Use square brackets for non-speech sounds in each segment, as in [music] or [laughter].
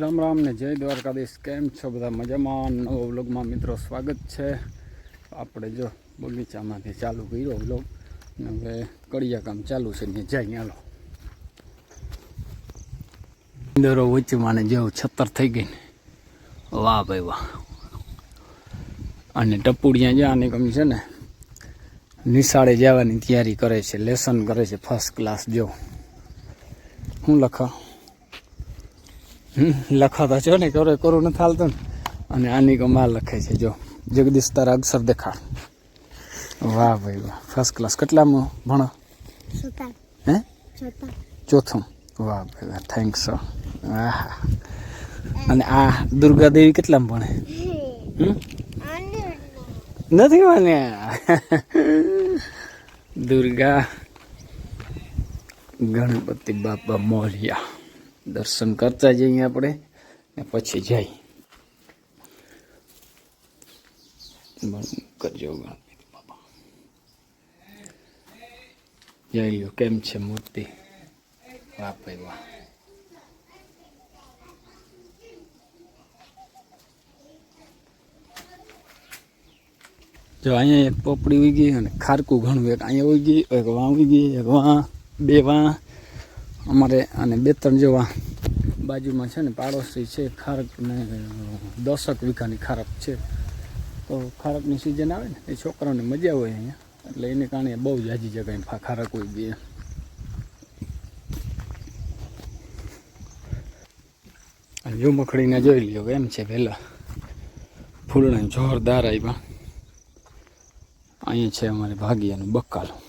રામ રામ ને જય દ્વારકાધીશ. કેમ છો બધા મજામાં? નવો વ્લોગમાં મિત્રો સ્વાગત છે. આપણે જો બગીચામાંથી ચાલુ કર્યો વ્લોગ ને હવે કડિયા કામ ચાલુ છે ને જાય હાલો. દરો વચ્ચેમાં જેવું છત્તર થઈ ગઈ ને. વાહ ભાઈ વાહ. અને ટપુડિયા જ્યાં કમી છે ને. નિશાળે જવાની તૈયારી કરે છે, લેસન કરે છે ફર્સ્ટ ક્લાસ જો. હું લખા? લખાતા છો ને કરો કરું નથી હાલતું ને. અને આની કમાલ લખે છે જો. જગદીશ તારા અક્ષર દેખાડ. વાહ ભાઈ વાહ ફર્સ્ટ ક્લાસ કેટલામાં ભણો? હે. ચોથું. વાહ ભાઈ વાહ થેન્ક્સ આહા. અને આ દુર્ગા દેવી કેટલામાં ભણે? હમ? નથી મને દુર્ગા ગણપતિ બાપા મોરિયા. દર્શન કરતા જઈએ આપણે ને પછી જઈ કરજો ગણપતિ કેમ છે મૂર્તિ? વાહ વાહ. જો અહીંયા એક પોપડી ઉઈ ગઈ અને ખારકું ઘણું એક અહીંયા ઉઈ ગઈ, એક વાં ઉઈ ગઈ, એક વાં, બે વાં. અમારે અને બે ત્રણ જેવા બાજુમાં છે ને પાડોશી છે, ખારક ને દસક વીઘાની ખારક છે. તો ખારકની સિઝન આવે ને, એ છોકરાઓને મજા હોય અહીંયા. એટલે એને કારણે બહુ જાજી જગ્યાએ ખારક હોય એમ. જો મખડીને જોઈ લ્યો, એમ છે પહેલાં ફૂલણા જોરદાર આવ્યા અહીંયા છે અમારે ભાગિયાનું બકાલું.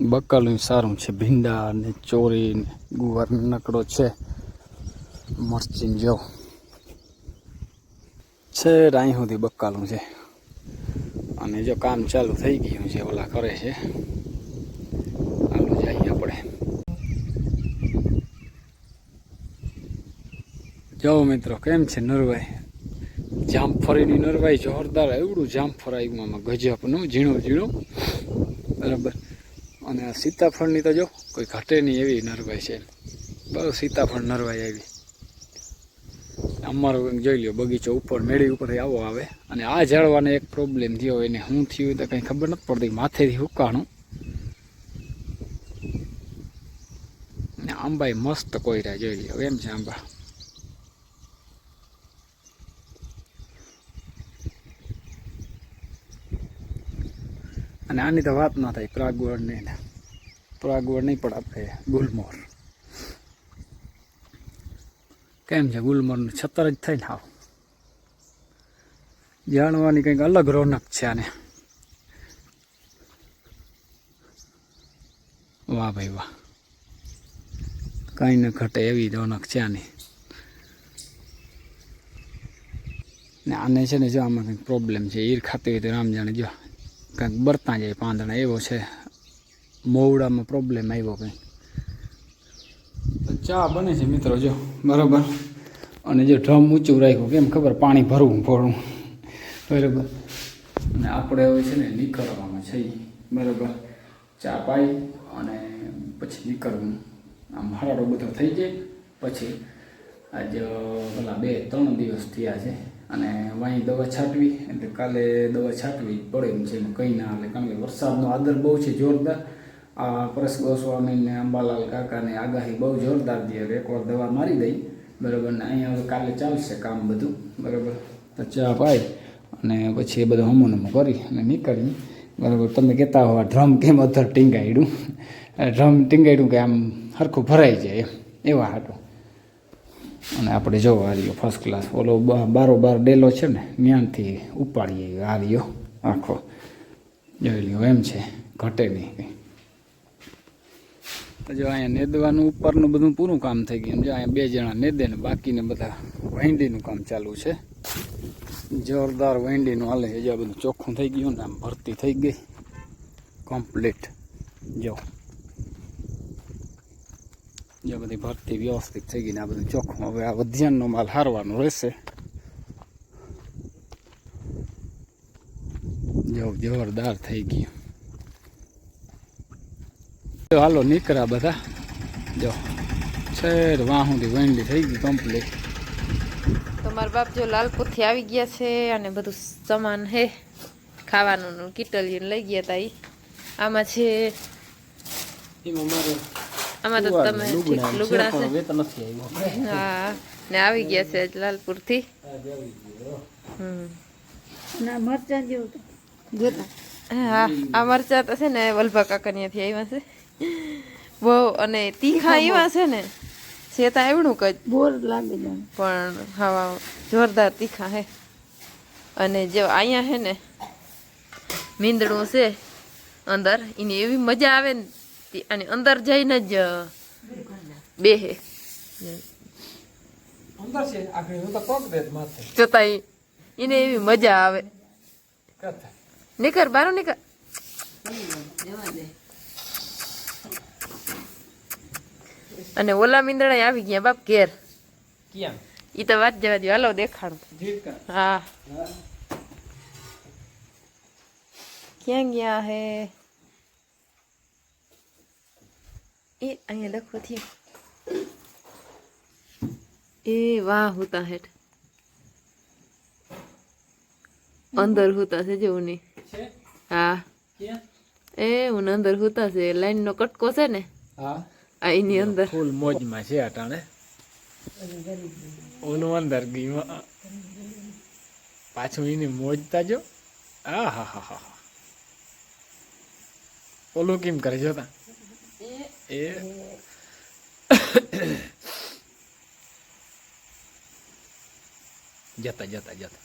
બકાલું સારું છે. ભીંડા ને ચોરી ને ગુવાર નકડો છે. મરચીન જો. છે રાઈ સુધી બકાલું છે. અને જો કામ ચાલુ થઈ ગયું છે, ઓલા કરે છે. હાલો જઈએ આપણે. જો મિત્રો, કેમ છે નરભાઈ જામફળીની નરવાઈ જોરદાર, એવડું જામફળ આવ્યું આમાં ગજબનું ઝીણું ઝીણું. બરાબર. અને સીતાફળની તો જો, કોઈ ઘટે નહીં એવી નરવાઈ છે. બહુ સીતાફળ નરવાઈ આવી. અમારો કંઈક જોઈ લ્યો, બગીચો ઉપર, મેળી ઉપર આવો આવે. અને આ ઝાડવાને એક પ્રોબ્લેમ થયો એને શું થયું તો કંઈ ખબર નથી પડતી, માથેથી હુકાણું. ને આંબાઈ મસ્ત કોયરા જોઈ લ્યો, એમ છે આંબા. અને આની તો વાત ના થાય પ્રાગવડ નહીં પ્રાગવડ નહીં પણ આપણે ગુલમોર કેમ છે? ગુલમોરનું છતર જ થઈને આવ. જાણવાની કંઈક અલગ રોનક છે આને. વાહ ભાઈ વાહ. કાંઈ ન ઘટે એવી રોનક છે આની. ને આને છે ને જો આમાં કંઈક પ્રોબ્લેમ છે. ઈર ખાતી હોય તો રામ જાણે જો કંઈક બરતા જાય પાંદડા. એવો છે મોવડામાં પ્રોબ્લેમ આવ્યો કંઈ. ચા બને છે મિત્રો જો, બરાબર. અને જો ડ્રમ ઊંચું રાખ્યું, કેમ ખબર? પાણી ભરવું ભરવું. બરાબર. અને આપણે હવે છે ને નીકળવામાં છે બરાબર. ચા પાઈ અને પછી નીકળવું. આમ હરાડો બધો થઈ જાય. પછી આજ પેલા બે ત્રણ દિવસ થયા છે. અને વાંઈ દવા છાંટવી, એટલે કાલે દવા છાંટવી પડે એમ છે કંઈ ના એટલે કારણ કે વરસાદનો આદર બહુ છે જોરદાર. આ પરેશ ગોસ્વામીને અંબાલાલ કાકાને આગાહી બહુ જોરદાર દે રેકોર્ડ દવા મારી દઈ. બરાબર, ને અહીંયા હવે કાલે ચાલશે કામ બધું. બરાબર? તો ચા પાઈ અને પછી એ બધું હમું નમું કરી અને નીકળી. બરાબર, તમે કહેતા હો ડ્રમ કેમ અધર ટીંગાડ્યું ડ્રમ ટીંગાડ્યું કે આમ સરખું ભરાઈ જાય એમ, એવા હાટો. અને આપણે જો આ ફર્સ્ટ ક્લાસ ઓલો બારો બાર ડેલો છે ને ત્યાંથી ઉપાડીએ આ આખો. જોઈ લ્યો, એમ છે, ઘટે નહીં કંઈ. તો જો અહીંયા નેદવાનું ઉપરનું બધું પૂરું કામ થઈ ગયું. જો અહીંયા બે જણા નેદે ને બાકીને બધા વહેંડીનું કામ ચાલુ છે. જોરદાર વહેંડીનું હાલે. છે જો આ બધું ચોખ્ખું થઈ ગયું ને આમ ભરતી થઈ ગઈ. કમ્પ્લીટ જો. જો બધી ભરતી વ્યવસ્થિત થઈ ગઈ ને આ બધું ચોખ્ખું. હવે આ વધ્યાનનો માલ હારવાનો રહેશે. જો, જોરદાર થઈ ગયું. હાલો નીકળ્યા બધા. જો છેર વાહુંથી સુધી થઈ ગઈ કમ્પ્લીટ તો મારા બાપ જો લાલપુરથી આવી ગયા છે અને બધું સામાન હે ખાવાનું કિટલીને લઈ ગયા તા ઈ. આમાં છે આમાં તો તમે ઠીક લુગડા છે. હા ને આવી ગયા છે લાલપુરથી. હમ. ના મરચાં જેવું તો. હા આ મરચા તો છે ને વલભા કાકરિયાથી આવ્યા છે. [laughs] બહુ અને તીખા એવા છે ને શેતા તો એવડું કજ બોર લાગે પણ હવા જોરદાર તીખા હે. અને જો અહીંયા હે ને મીંદડું છે અંદર એની એવી મજા આવે ને અને અંદર જઈને જ બે હે અંદર છે આખરી હું તો પગ દે માથે. જોતા ઈ- એને એવી મજા આવે. નીકળ બારો નીકળ. અને ઓલા મીંદડા આવી ગયા બાપ ઘેર. ક્યાં? ઈ તો વાત જવા દો હાલો દેખાડું. હા. ક્યાં ગયા હે? એ અહીંયા લખો થયું. એ વાહ હોતા હેઠ. અંદર હોતા છે જેવું નહીં. હા. એ હું અંદર હોતા છે. લાઈન નો કટકો છે ને. હા. આ એની અંદર. ફૂલ મોજમાં છે અટાણે. ઓનું અંદર ગયું પાછું એની મોજતા જો. આ હા હા હા હા ઓલું કેમ કરે જોતા? એ. જતા જતા જતા.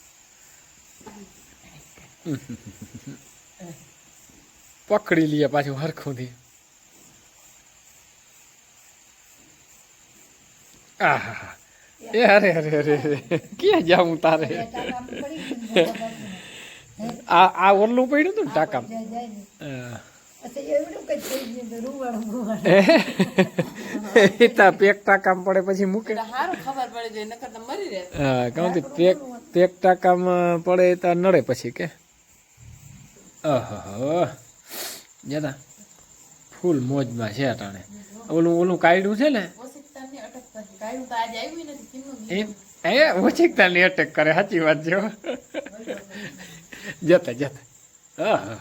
[laughs] પકડી લઈએ પાછું હરખું થી આહા એ અરે અરે અરે ક્યાં જાઉં તારે? [laughs] આ આ ઓરલું પડ્યું હતું ને તા પેક ટાકામ પડે પછી મૂકે. સારું ખબર પડે છે નકર તો મરી રહે હા કાં પેક પેક ટાકામાં પડે તો નડે પછી કે. અહો જતા. ફૂલ મોજમાં છે અટાણે ઓલું ઓલું કાયડું છે ને? એમ? એ ઓછીકતાની અટેક કરે સાચી વાત છે જતા જતા. આહા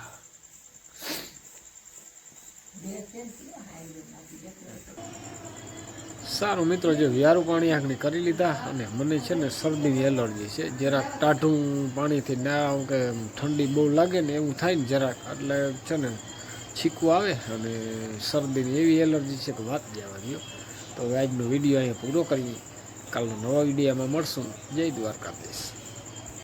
સારું મિત્રો જે વ્યારું પાણી આંકડી કરી લીધા અને મને છે ને શરદીની એલર્જી છે. જરાક ટાઢું પાણીથી ના કે ઠંડી બહુ લાગે ને એવું થાય ને જરાક. એટલે છે ને છીકું આવે અને શરદીની એવી એલર્જી છે કે વાત જવા દો તો આજનો વીડિયો અહીંયા પૂરો કરીએ. કાલનો નવા વિડીયોમાં મળશું. જય દ્વારકાધીશ.